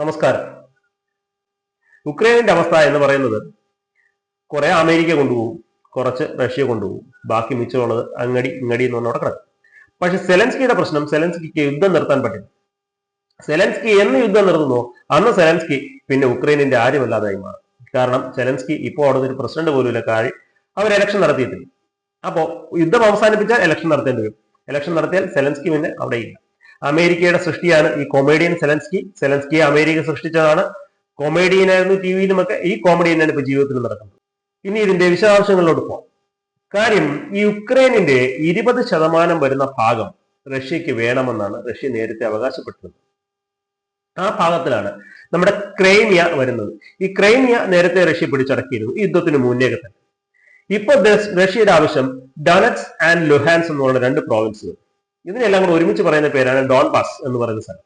നമസ്കാരം. ഉക്രൈനിന്റെ അവസ്ഥ എന്ന് പറയുന്നത് കുറെ അമേരിക്ക കൊണ്ടുപോകും കുറച്ച് റഷ്യ കൊണ്ടുപോകും ബാക്കി മിച്ചമുള്ളത് അങ്ങടി ഇങ്ങടി എന്ന് പറഞ്ഞവിടെ കിടക്കും. പക്ഷെ സെലൻസ്കിയുടെ പ്രശ്നം സെലൻസ്കിക്ക് യുദ്ധം നിർത്താൻ പറ്റില്ല. സെലൻസ്കി എന്ന് യുദ്ധം നിർത്തുന്നു അന്ന് സെലൻസ്കി പിന്നെ ഉക്രൈനിന്റെ ആരുമല്ലാതായി മാറും. കാരണം സെലൻസ്കി ഇപ്പോൾ അവിടെ ഒരു പ്രസിഡന്റ് പോലുമില്ല കാഴി അവർ ഇലക്ഷൻ നടത്തിയിട്ടില്ല. അപ്പോ യുദ്ധം അവസാനിപ്പിച്ചാൽ ഇലക്ഷൻ നടത്തേണ്ടി വരും. ഇലക്ഷൻ നടത്തിയാൽ സെലൻസ്കി പിന്നെ അവിടെ ഇല്ല. അമേരിക്കയുടെ സൃഷ്ടിയാണ് ഈ കൊമേഡിയൻ സെലൻസ്കി. സെലൻസ്കിയെ അമേരിക്ക സൃഷ്ടിച്ചതാണ്. കൊമേഡിയനായിരുന്നു ടി വിയിലുമൊക്കെ ഈ കോമഡിയനാണ് ഇപ്പൊ ജീവിതത്തിൽ നടക്കുന്നത്. ഇനി ഇതിന്റെ വിശദാംശങ്ങളിലോട്ട് പോകാം കാര്യം ഈ യുക്രൈനിന്റെ ഇരുപത് ശതമാനം വരുന്ന ഭാഗം റഷ്യക്ക് വേണമെന്നാണ് റഷ്യ നേരത്തെ അവകാശപ്പെട്ടിരുന്നത്. ആ ഭാഗത്തിലാണ് നമ്മുടെ ക്രൈമിയ വരുന്നത്. ഈ ക്രൈമിയ നേരത്തെ റഷ്യ പിടിച്ചടക്കിയിരുന്നു. യുദ്ധത്തിന് മുന്നേ തന്നെ. ഇപ്പൊ റഷ്യയുടെ ആവശ്യം ഡനറ്റ്സ് ആൻഡ് ലുഹാൻസ് എന്നുള്ള രണ്ട് പ്രോവിൻസുകൾ ഇതിനെല്ലാം കൂടെ ഒരുമിച്ച് പറയുന്ന പേരാണ് ഡോൺ പാസ് എന്ന് പറയുന്ന സ്ഥലം.